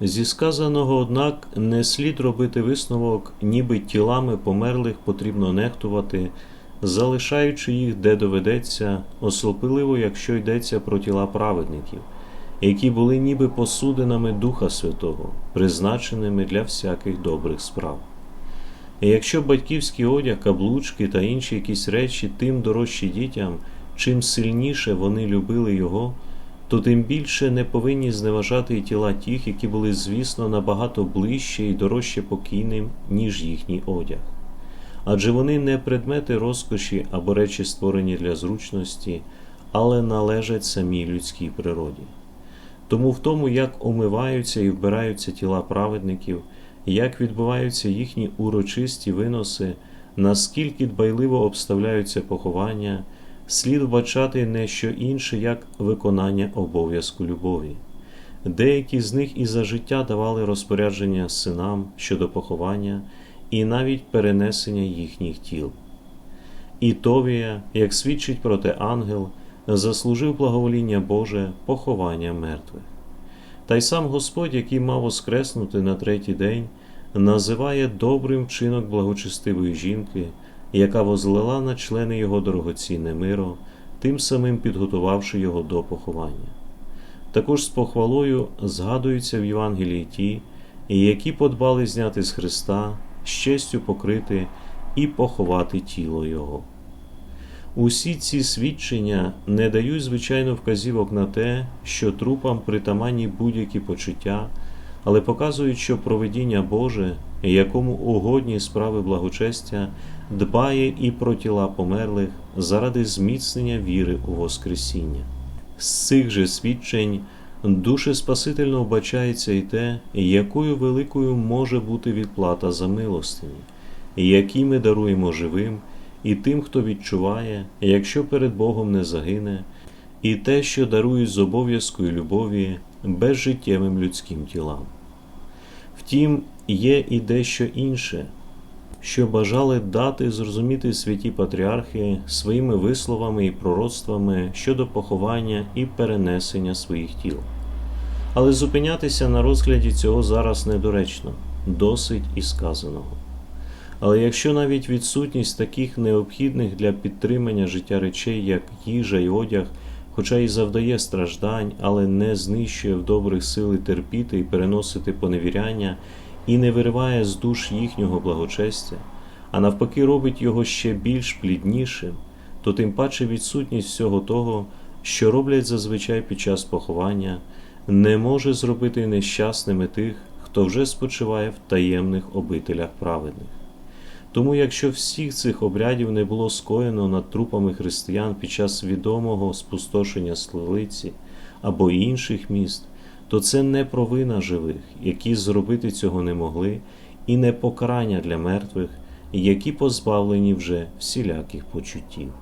Зі сказаного, однак, не слід робити висновок, ніби тілами померлих потрібно нехтувати, залишаючи їх де доведеться, особливо, якщо йдеться про тіла праведників, які були ніби посудинами Духа Святого, призначеними для всяких добрих справ. І якщо батьківський одяг, каблучки та інші якісь речі тим дорожчі дітям, чим сильніше вони любили його, то тим більше не повинні зневажати і тіла тих, які були, звісно, набагато ближче і дорожче покійним, ніж їхній одяг. Адже вони не предмети розкоші або речі, створені для зручності, але належать самій людській природі. Тому в тому, як омиваються і вбираються тіла праведників, як відбуваються їхні урочисті виноси, наскільки дбайливо обставляються поховання, слід вбачати не що інше, як виконання обов'язку любові. Деякі з них і за життя давали розпорядження синам щодо поховання і навіть перенесення їхніх тіл. І Товія, як свідчить про те ангел, заслужив благовоління Боже поховання мертвих. Та й сам Господь, який мав воскреснути на третій день, називає добрим вчинок благочестивої жінки, яка возлила на члени його дорогоцінне миро, тим самим підготувавши його до поховання. Також з похвалою згадуються в Євангелії ті, які подбали зняти з Христа, з честю покрити і поховати тіло Його. Усі ці свідчення не дають звичайно вказівок на те, що трупам притаманні будь-які почуття, але показують, що проведіння Боже, якому угодні справи благочестя, дбає і про тіла померлих заради зміцнення віри у Воскресіння. З цих же свідчень дуже спасительно вбачається і те, якою великою може бути відплата за милостині, які ми даруємо живим і тим, хто відчуває, якщо перед Богом не загине, і те, що дарують з обов'язку і любові безжиттєвим людським тілам. Втім, є і дещо інше, що бажали дати зрозуміти святі патріархи своїми висловами і пророцтвами щодо поховання і перенесення своїх тіл. Але зупинятися на розгляді цього зараз недоречно, досить і сказаного. Але якщо навіть відсутність таких необхідних для підтримання життя речей, як їжа і одяг, хоча й завдає страждань, але не знищує в добрих сили терпіти і переносити поневіряння, і не вириває з душ їхнього благочестя, а навпаки, робить його ще більш пліднішим, то тим паче відсутність всього того, що роблять зазвичай під час поховання, не може зробити нещасними тих, хто вже спочиває в таємних обителях праведних. Тому, якщо всіх цих обрядів не було скоєно над трупами християн під час відомого спустошення столиці або інших міст, то це не провина живих, які зробити цього не могли, і не покарання для мертвих, які позбавлені вже всіляких почуттів.